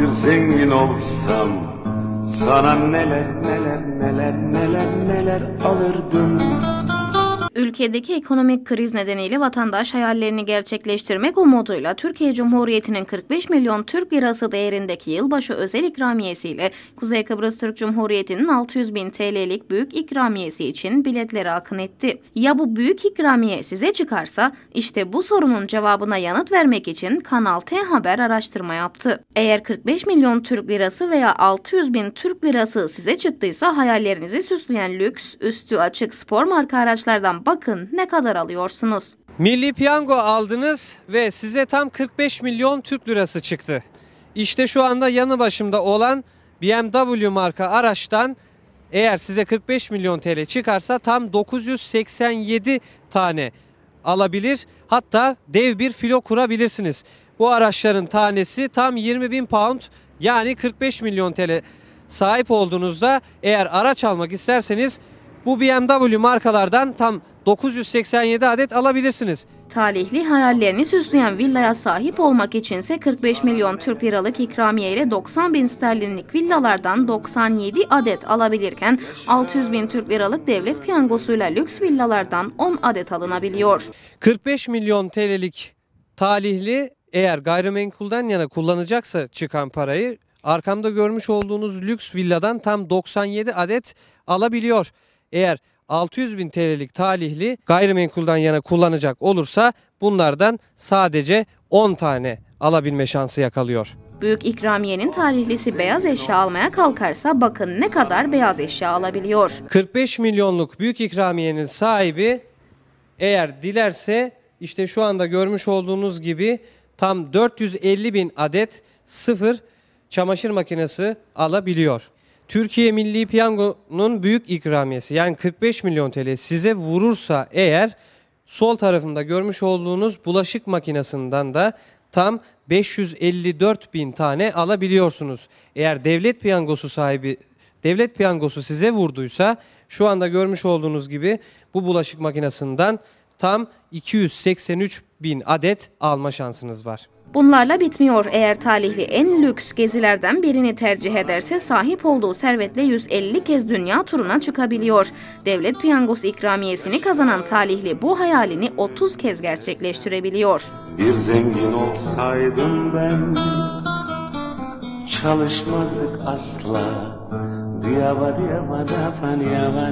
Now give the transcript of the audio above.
bir zengin olsam sana neler neler neler neler neler alırdım. Ülkedeki ekonomik kriz nedeniyle vatandaş hayallerini gerçekleştirmek umuduyla Türkiye Cumhuriyeti'nin 45 milyon Türk lirası değerindeki yılbaşı özel ikramiyesiyle Kuzey Kıbrıs Türk Cumhuriyeti'nin 600 bin TL'lik büyük ikramiyesi için biletleri akın etti. Ya bu büyük ikramiye size çıkarsa işte bu sorunun cevabına yanıt vermek için Kanal T Haber araştırma yaptı. Eğer 45 milyon Türk lirası veya 600 bin Türk lirası size çıktıysa hayallerinizi süsleyen lüks, üstü açık spor marka araçlardan bakın ne kadar alıyorsunuz. Milli piyango aldınız ve size tam 45 milyon Türk lirası çıktı. İşte şu anda yanı başımda olan BMW marka araçtan eğer size 45 milyon TL çıkarsa tam 987 tane alabilir. Hatta dev bir filo kurabilirsiniz. Bu araçların tanesi tam 20 bin pound yani 45 milyon TL sahip olduğunuzda eğer araç almak isterseniz bu BMW markalardan tam 987 adet alabilirsiniz. Talihli hayallerini süsleyen villaya sahip olmak içinse 45 milyon Türk liralık ikramiye ile 90 bin sterlinlik villalardan 97 adet alabilirken 600 bin Türk liralık devlet piyangosuyla lüks villalardan 10 adet alınabiliyor. 45 milyon TL'lik talihli eğer gayrimenkulden yana kullanacaksa çıkan parayı arkamda görmüş olduğunuz lüks villadan tam 97 adet alabiliyor. Eğer 600 bin TL'lik talihli gayrimenkulden yana kullanacak olursa bunlardan sadece 10 tane alabilme şansı yakalıyor. Büyük ikramiyenin talihlisi beyaz eşya almaya kalkarsa bakın ne kadar beyaz eşya alabiliyor. 45 milyonluk büyük ikramiyenin sahibi eğer dilerse işte şu anda görmüş olduğunuz gibi tam 450 bin adet sıfır çamaşır makinesi alabiliyor. Türkiye Milli Piyango'nun büyük ikramiyesi yani 45 milyon TL size vurursa eğer sol tarafında görmüş olduğunuz bulaşık makinesinden de tam 554 bin tane alabiliyorsunuz. Eğer devlet piyangosu sahibi devlet piyangosu size vurduysa şu anda görmüş olduğunuz gibi bu bulaşık makinesinden tam 283 bin adet alma şansınız var. Bunlarla bitmiyor. Eğer talihli en lüks gezilerden birini tercih ederse sahip olduğu servetle 150 kez dünya turuna çıkabiliyor. Devlet piyangosu ikramiyesini kazanan talihli bu hayalini 30 kez gerçekleştirebiliyor. Bir zengin olsaydım ben çalışmazdık asla. Diyaba diyaba da fan yaba